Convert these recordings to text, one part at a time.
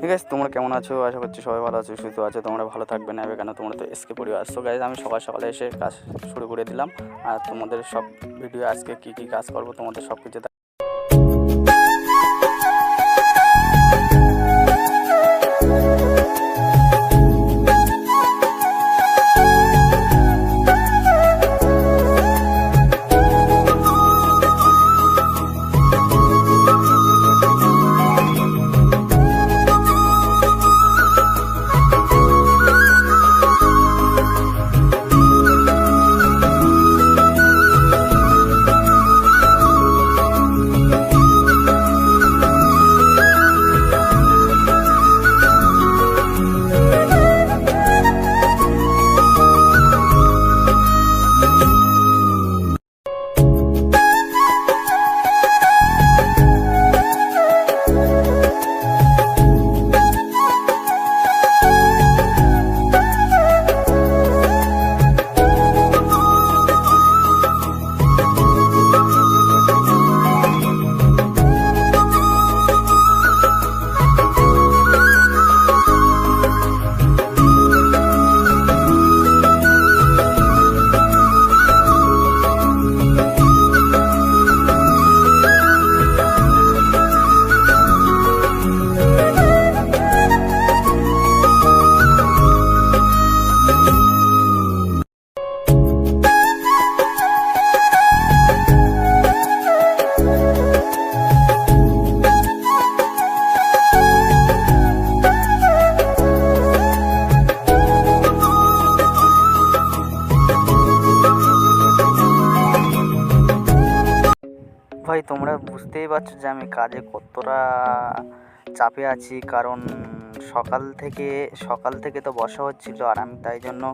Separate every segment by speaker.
Speaker 1: ঠিক আছে তোমরা কেমন আছো? আশা করছি সবাই ভালো আছো, সুস্থ আছো, তোমরা ভালো থাকবে না কেন তোমরা তো এসকে পরিবার আসছো গাইজ আমি সকাল সকালে এসে কাজ শুরু করে দিলাম। আর তোমাদের সব ভিডিও আজকে কী কী কাজ করব, তোমাদের সব কিছু ভাই, তোমরা বুঝতেই পারছ যে আমি কাজে কতটা চাপে আছি। কারণ সকাল থেকে সকাল থেকে তো বসা হচ্ছিল আর আমি তাই জন্য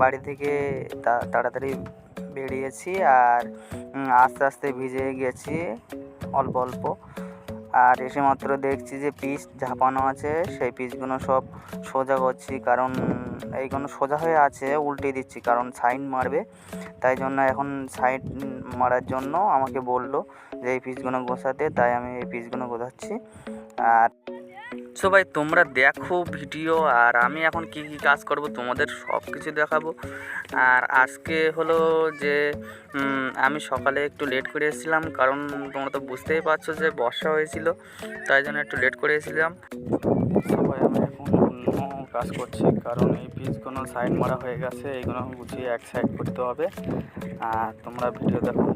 Speaker 1: বাড়ি থেকে তাড়াতাড়ি বেরিয়েছি আর আস্তে আস্তে ভিজে গেছি অল্প অল্প। আর এসে মাত্র দেখছি যে পিস ঝাপানো আছে। সেই পিসগুলো সব সোজা করছি, কারণ এইগুলো সোজা হয়ে আছে, উল্টে দিচ্ছি, কারণ সাইন মারবে। তাই জন্য এখন সাইড মারার জন্য আমাকে বলল যে, এই পিসগুলো গোছাতে, তাই আমি এই পিসগুলো গোছাচ্ছি। আর সো ভাই, তোমরা দেখো ভিডিও আর আমি এখন কি কি কাজ করব তোমাদের সব কিছু দেখাবো। আর আজকে হলো যে আমি সকালে একটু লেট করে এসেছিলাম কারণ তোমরা তো বুঝতেই পারছ যে বর্ষা হয়েছিল, তাই জন্য একটু লেট করে এসেছিলাম। সবাই আমি এখন অন্য কাজ করছি কারণ এই পিসগুলো সাইড মারা হয়ে গেছে, এইগুলো গুছিয়ে এক সাইড করতে হবে। আর তোমরা ভিডিও দেখো।